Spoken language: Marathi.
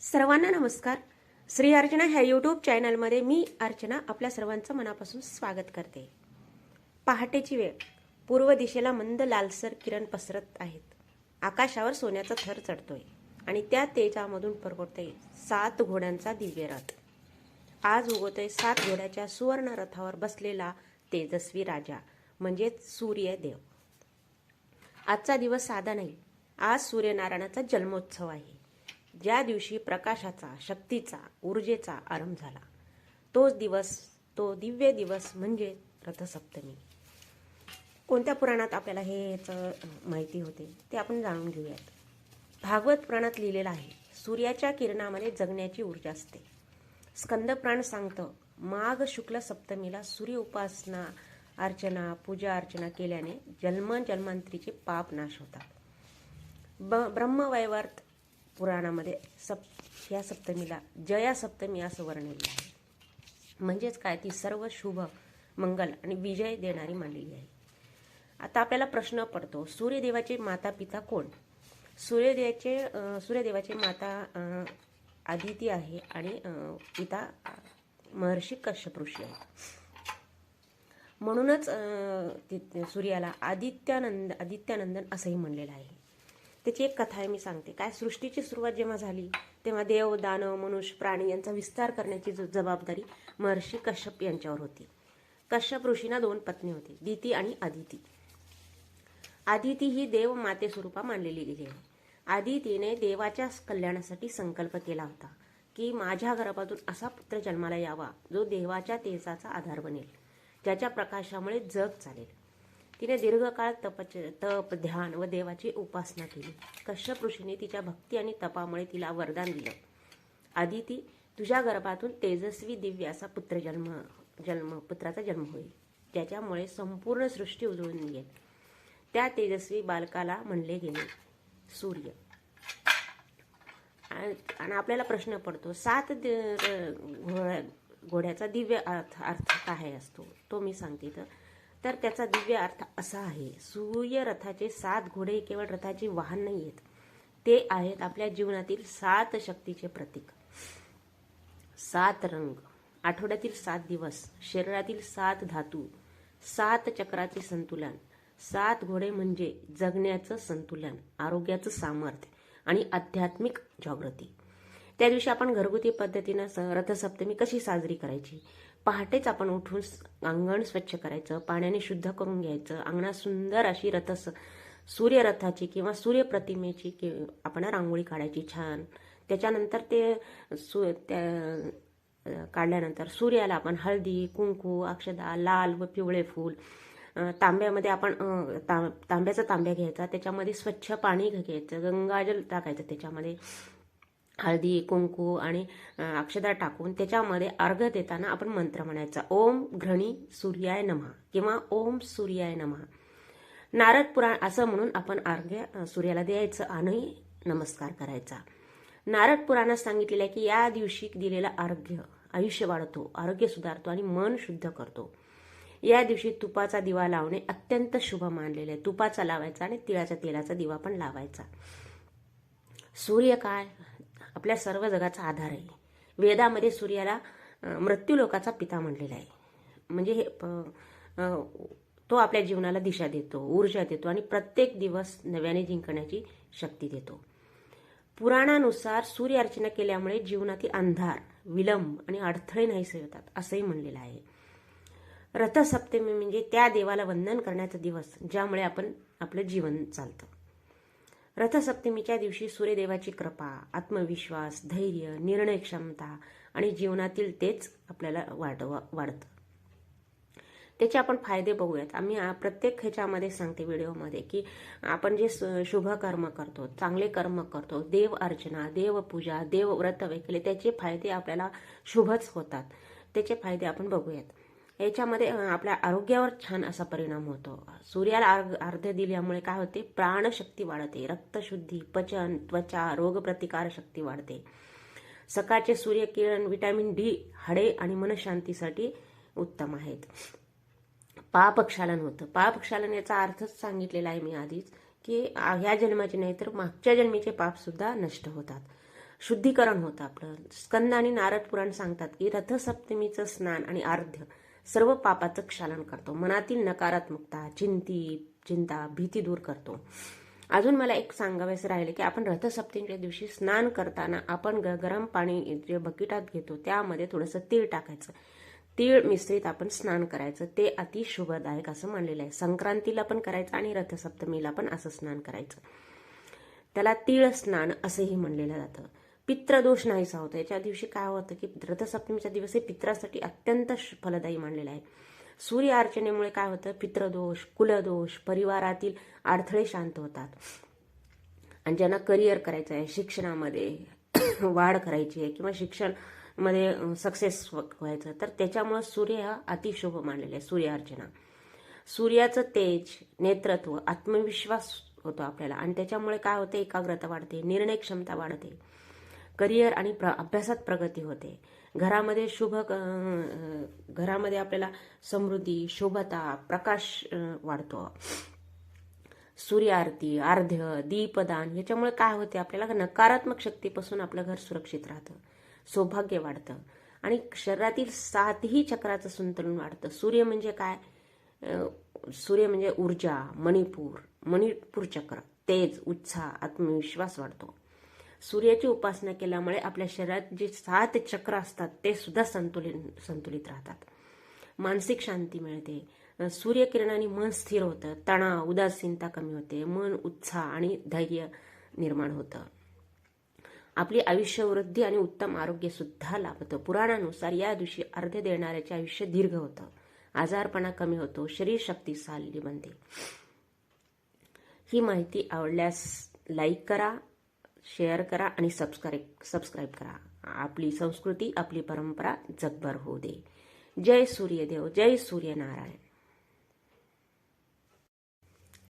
सर्वांना नमस्कार. श्री अर्चना ह्या यूट्यूब चॅनलमध्ये मी अर्चना आपल्या सर्वांचं मनापासून स्वागत करते. पहाटेची वेळ. पूर्व दिशेला मंद लालसर किरण पसरत आहेत. आकाशावर सोन्याचा थर चढतोय आणि त्या तेजामधून परवडते सात घोड्यांचा दिव्य रथ. आज उगवतोय सात घोड्याच्या सुवर्ण रथावर बसलेला तेजस्वी राजा म्हणजेच सूर्यदेव. आजचा दिवस साधा नाही. आज सूर्यनारायणाचा जन्मोत्सव आहे. ज्या दिवशी प्रकाशाचा शक्तीचा ऊर्जेचा आरंभ झाला तोच दिवस तो दिव्य दिवस म्हणजे रथसप्तमी. कोणत्या पुराणात आपल्याला हे याचं माहिती होते ते आपण जाणून घेऊयात. भागवत पुराणात लिहिलेलं आहे सूर्याच्या किरणामध्ये जगण्याची ऊर्जा असते. स्कंद प्राण सांगतं माघ शुक्ल सप्तमीला सूर्य उपासना अर्चना पूजा अर्चना केल्याने जन्म जन्मांतरीचे पाप नाश होतात. ब ब्रह्मवैवर्त पुराणामध्ये सप या सप्तमीला जया सप्तमी असं वर्णिले आहे. म्हणजेच काय? ती सर्व शुभ मंगल आणि विजय देणारी मानलेली आहे. आता आपल्याला प्रश्न पडतो सूर्यदेवाचे माता पिता कोण? सूर्यदेवाचे सूर्यदेवाचे माता आदिती आहे आणि पिता महर्षी कश्यप ऋषी आहे म्हणूनच सूर्याला आदित्यानंद आदित्यानंदन असंही म्हणलेलं आहे. त्याची एक कथा आहे मी सांगते. काय सृष्टीची सुरुवात जेव्हा झाली तेव्हा देव दानव मनुष्य प्राणी यांचा विस्तार करण्याची ज- जबाबदारी महर्षी कश्यप यांच्यावर होती. कश्यप ऋषीना दोन पत्नी होती दिती आणि आदिती. आदिती ही देव माते स्वरूपा मानलेली गेली आहे. आदितीने देवाच्या कल्याणासाठी संकल्प केला होता की माझ्या गर्भातून असा पुत्र जन्माला यावा जो देवाच्या तेजाचा आधार बनेल ज्याच्या प्रकाशामुळे जग चालेल. तिने दीर्घकाळ तपच तप ध्यान व देवाची उपासना केली. कश्यप ऋषीने तिच्या भक्ती आणि तपामुळे तिला वरदान दिलं. आदिती तुझ्या गर्भातून तेजस्वी दिव्य असा पुत्र जन्म जन्म पुत्राचा जन्म होईल. ज्याच्यामुळे संपूर्ण सृष्टी उजळून येईल. त्या तेजस्वी बालकाला म्हणले गेले सूर्य. आणि आपल्याला प्रश्न पडतो सात घोड्या घोड्याचा दिव्य अर्थ अर्थ काय असतो? तो मी सांगते तर तर त्याचा दिव्य अर्थ असा आहे सूर्य रथाचे सात घोडे केवळ रथाची वाहन नाही आहेत. ते आहेत आपल्या जीवनातील सात शक्तीचे प्रतीक. सात रंग. आठवड्यातील सात दिवस शरीरातील सात धातू सात चक्राचे संतुलन. सात घोडे म्हणजे जगण्याचं संतुलन आरोग्याचं सामर्थ्य आणि आध्यात्मिक जागृती. त्या दिवशी आपण घरगुती पद्धतीनं रथसप्तमी कशी साजरी करायची? पहाटेच आपण उठून अंगण स्वच्छ करायचं पाण्याने शुद्ध करून घ्यायचं अंगणात सुंदर अशी रथ सूर्यरथाची किंवा सूर्यप्रतिमेची कि आपण रांगोळी काढायची छान. त्याच्यानंतर ते सु त्या काढल्यानंतर सूर्याला आपण हळदी कुंकू अक्षदा लाल व पिवळे फूल तांब्यामध्ये आपण तां तांब्याचा तांब्या घ्यायचा त्याच्यामध्ये स्वच्छ पाणी घ्यायचं गंगाजल टाकायचं त्याच्यामध्ये. हळदी कुंकू आणि अ, अक्षदा टाकून त्याच्यामध्ये अर्घ देताना आपण मंत्र म्हणायचा. ओम घृणी सूर्याय नमः किंवा ओम सूर्याय नमः. नारद पुराण असं म्हणून आपण अर्घ्य सूर्याला द्यायचं आणि नमस्कार करायचा. नारद पुराणात सांगितलेलं आहे की या दिवशी दिलेला अर्घ्य आयुष्य वाढतो आरोग्य सुधारतो आणि मन शुद्ध करतो. या दिवशी तुपाचा दिवा लावणे अत्यंत शुभ मानलेले आहे. तुपाचा लावायचा आणि तिळाच्या तेलाचा दिवा पण लावायचा. सूर्य काय? आपल्या सर्व जगाचा आधार आहे. वेदामध्ये सूर्याला मृत्यूलोकाचा पिता म्हणलेला आहे. म्हणजे हे प- तो आपल्या जीवनाला दिशा देतो ऊर्जा देतो आणि प्रत्येक दिवस नव्याने जिंकण्याची शक्ती देतो. पुराणानुसार सूर्य अर्चना केल्यामुळे जीवनातील अंधार विलंब आणि अडथळे नाहीसे होतात असंही म्हणलेलं आहे. रथसप्तमी म्हणजे त्या देवाला वंदन करण्याचा दिवस ज्यामुळे आपण आपलं जीवन चालतं. रथसप्तमीच्या दिवशी सूर्यदेवाची कृपा आत्मविश्वास धैर्य निर्णय क्षमता आणि जीवनातील तेच आपल्याला वाढ वाढतं. त्याचे आपण फायदे बघूयात. आम्ही प्रत्येक ह्याच्यामध्ये सांगते व्हिडिओमध्ये की आपण जे स- शुभ कर्म करतो चांगले कर्म करतो देव अर्चना देवपूजा देव व्रत वगैरे त्याचे फायदे आपल्याला शुभच होतात. त्याचे फायदे आपण बघूयात. याच्यामध्ये आपल्या आरोग्यावर छान असा परिणाम होतो. सूर्याला अर्घ अर्ध्य दिल्यामुळे काय होते? प्राणशक्ती वाढते. रक्तशुद्धी पचन त्वचा रोगप्रतिकार शक्ती वाढते. सकाळचे सूर्यकिरण विटॅमिन डी हाडे आणि मनशांतीसाठी उत्तम आहेत. पापक्षालन होतं. पापक्षालन याचा अर्थच सांगितलेला आहे मी आधीच की ह्या जन्माचे नाही तर मागच्या जन्मीचे पाप सुद्धा नष्ट होतात. शुद्धीकरण होतं आपलं. स्कंद आणि नारद पुराण सांगतात की रथसप्तमीचं स्नान आणि अर्ध्य सर्व पापाचं क्षालन करतो. मनातील नकारात्मकता चिंती चिंता भीती दूर करतो. अजून मला एक सांगावेस राहिले की आपण रथसप्तमीच्या दिवशी स्नान करताना आपण ग गरम पाणी जे बकेटात घेतो त्यामध्ये थोडंसं तीळ टाकायचं. तीळ मिश्रित आपण स्नान करायचं. ते अति शुभदायक असं मानलेलं आहे. संक्रांतीला पण करायचं आणि रथसप्तमीला पण असं स्नान करायचं. त्याला तीळ स्नान असंही म्हणलेलं जातं. पित्रदोष नाहीसा होतो याच्या दिवशी काय होतं की रथसप्तमीच्या दिवस हे पित्रासाठी अत्यंत फलदायी मानलेलं आहे. सूर्य अर्चनेमुळे काय होतं? पित्रदोष कुलदोष परिवारातील अडथळे शांत होतात. आणि ज्यांना करिअर करायचं आहे शिक्षणामध्ये वाढ करायची आहे किंवा शिक्षणमध्ये सक्सेस व्हायचं तर त्याच्यामुळं सूर्य हा अतिशुभ मानलेला आहे सूर्य अर्चना. सूर्याचं तेज नेतृत्व आत्मविश्वास होतो आपल्याला. आणि त्याच्यामुळे काय होते? एकाग्रता वाढते निर्णय क्षमता वाढते. करिअर आणि प्र अभ्यासात प्रगती होते. घरामध्ये शुभ घरामध्ये आपल्याला समृद्धी शुभता प्रकाश वाढतो. सूर्य आरती अर्ध्य दीपदान याच्यामुळे काय होते? आपल्याला नकारात्मक शक्तीपासून आपलं घर सुरक्षित राहतं. सौभाग्य वाढतं. आणि शरीरातील सातही चक्राचं संतुलन वाढतं. सूर्य म्हणजे काय? सूर्य म्हणजे ऊर्जा मणिपूर मणिपूर चक्र. तेज उत्साह आत्मविश्वास वाढतो. सूर्याची उपासना केल्यामुळे आपल्या शरीरात जे सात चक्र असतात ते सुद्धा संतुलित संतुलित राहतात. मानसिक शांती मिळते. सूर्यकिरणाने मन स्थिर होतं. तणाव उदासीनता कमी होते. मन उत्साह आणि धैर्य निर्माण होतं. आपली आयुष्य वृद्धी आणि उत्तम आरोग्य सुद्धा लाभतं. पुराणानुसार या दिवशी अर्ध देणाऱ्याचे आयुष्य दीर्घ होतं. आजारपणा कमी होतो. शरीर शक्ती साल्ली बनते. ही माहिती आवडल्यास लाईक करा शेअर करा आणि सबस्क्राईब सबस्क्राईब करा. आपली संस्कृती आपली परंपरा जगभर होऊ दे. जय सूर्यदेव जय सूर्यनारायण.